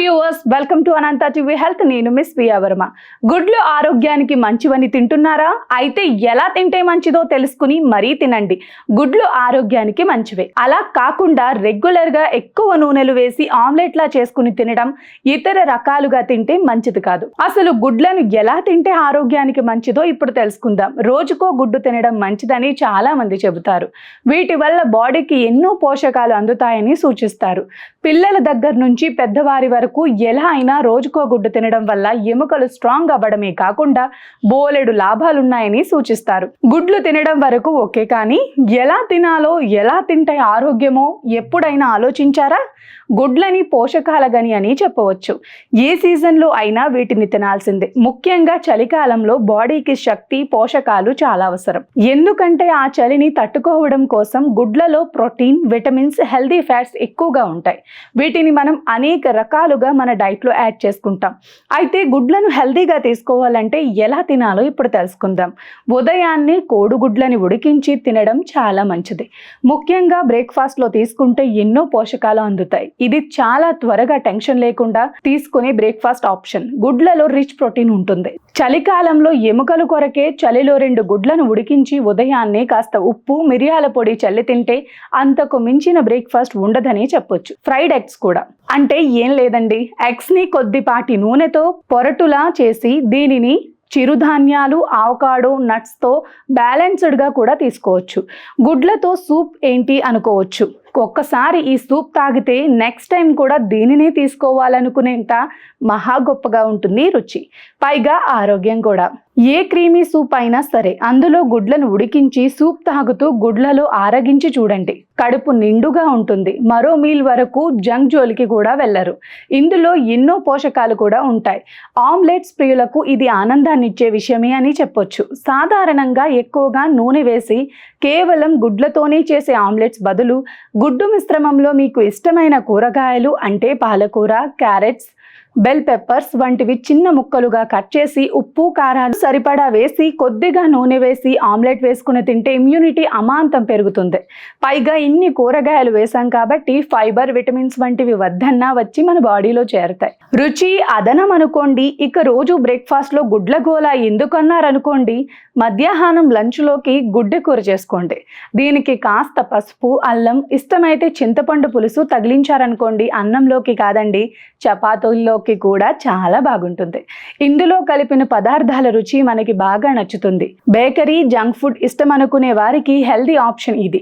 Viewers welcome to Anantha TV health నేను miss Varma గుడ్లు ఆరోగ్యానికి మంచివని తింటున్నారా? అయితే ఎలా తింటే మంచిదో తెలుసుకుని మరీ తినండి. గుడ్లు ఆరోగ్యానికి మంచివే. అలా కాకుండా రెగ్యులర్గా ఎక్కువ నూనెలు వేసి ఆమ్లెట్లా చేసుకుని తినడం ఇతర రకాలుగా తింటే మంచిది కాదు. అసలు గుడ్లను ఎలా తింటే ఆరోగ్యానికి మంచిదో ఇప్పుడు తెలుసుకుందాం. రోజుకో గుడ్డు తినడం మంచిదని చాలా మంది చెబుతారు. వీటి వల్ల బాడీకి ఎన్నో పోషకాలు అందుతాయని సూచిస్తారు. పిల్లల దగ్గర నుంచి పెద్దవారి వరకు ఎలా అయినా రోజుకో గుడ్డు తినడం వల్ల ఎముకలు స్ట్రాంగ్ అవ్వడమే కాకుండా బోలెడు లాభాలున్నాయని సూచిస్తారు. గుడ్లు తినడం వరకు ఓకే కానీ ఎలా తినాలో ఎలా తింటే ఆరోగ్యమో ఎప్పుడైనా ఆలోచించారా? గుడ్లని పోషకాల గని అని చెప్పవచ్చు. ఏ సీజన్లో అయినా వీటిని తినాల్సిందే. ముఖ్యంగా చలికాలంలో బాడీకి శక్తి పోషకాలు చాలా అవసరం. ఎందుకంటే ఆ చలిని తట్టుకోవడం కోసం గుడ్లలో ప్రోటీన్ విటమిన్స్ హెల్దీ ఫ్యాట్స్ ఎక్కువగా ఉంటాయి. వీటిని మనం అనేక రకాలుగా మన డైట్లో యాడ్ చేసుకుంటాం. అయితే గుడ్లను హెల్దీగా తీసుకోవాలంటే ఎలా తినాలో ఇప్పుడు తెలుసుకుందాం. ఉదయాన్నే కోడిగుడ్లని ఉడికించి తినడం చాలా మంచిది. ముఖ్యంగా బ్రేక్ఫాస్ట్లో తీసుకుంటే ఎన్నో పోషకాలు అందుతాయి. ఇది చాలా త్వరగా టెన్షన్ లేకుండా తీసుకునే బ్రేక్ఫాస్ట్ ఆప్షన్ గుడ్లలో రిచ్ ప్రోటీన్ ఉంటుంది. చలికాలంలో ఎముకలు కొరకే చలిలో రెండు గుడ్లను ఉడికించి ఉదయాన్నే కాస్త ఉప్పు మిరియాల పొడి చల్లి తింటే అంతకు మించిన బ్రేక్ఫాస్ట్ ఉండదని చెప్పొచ్చు. ఫ్రైడ్ ఎగ్స్ కూడా. అంటే ఏం లేదండి. ఎగ్స్ని కొద్దిపాటి నూనెతో పొరటులా చేసి దీనిని చిరుధాన్యాలు ఆవకాడో నట్స్తో బ్యాలెన్స్డ్గా కూడా తీసుకోవచ్చు. గుడ్లతో సూప్ ఏంటి అనుకోవచ్చు. ఒక్కసారి ఈ సూప్ తాగితే నెక్స్ట్ టైం కూడా దీనినే తీసుకోవాలనుకునేంత మహా గొప్పగా ఉంటుంది రుచి. పైగా ఆరోగ్యం కూడా. ఏ క్రీమీ సూప్ అయినా సరే అందులో గుడ్లను ఉడికించి సూప్ తాగుతూ గుడ్లలో ఆరగించి చూడండి. కడుపు నిండుగా ఉంటుంది. మరో మీల్ వరకు జంక్ జోలికి కూడా వెళ్ళరు. ఇందులో ఎన్నో పోషకాలు కూడా ఉంటాయి. ఆమ్లెట్స్ ప్రియులకు ఇది ఆనందాన్ని ఇచ్చే విషయమే అని చెప్పొచ్చు. సాధారణంగా ఎక్కువగా నూనె వేసి కేవలం గుడ్లతోనే చేసే ఆమ్లెట్స్ బదులు గుడ్డు మిశ్రమంలో మీకు ఇష్టమైన కూరగాయలు అంటే పాలకూర క్యారెట్స్ బెల్ పెప్పర్స్ వంటివి చిన్న ముక్కలుగా కట్ చేసి ఉప్పు కారాలు సరిపడా వేసి కొద్దిగా నూనె వేసి ఆమ్లెట్ వేసుకుని తింటే ఇమ్యూనిటీ అమాంతం పెరుగుతుంది. పైగా ఇన్ని కూరగాయలు వేసాం కాబట్టి ఫైబర్ విటమిన్స్ వంటివి వద్దన్నా వచ్చి మన బాడీలో చేరుతాయి. రుచి అదనం అనుకోండి ఇక రోజు బ్రేక్ఫాస్ట్లో గుడ్ల గోల ఎందుకన్నారనుకోండి మధ్యాహ్నం లంచ్లోకి గుడ్డె కూర చేసుకోండి. దీనికి కాస్త పసుపు అల్లం ఇష్టమైతే చింతపండు పులుసు తగిలించారనుకోండి అన్నంలోకి కాదండి చపాతీల్లోకి కూడా చాలా బాగుంటుంది. ఇందులో కలిపిన పదార్థాల రుచి మనకి బాగా నచ్చుతుంది. బేకరీ జంక్ ఫుడ్ ఇష్టం అనుకునే వారికి హెల్దీ ఆప్షన్ ఇది.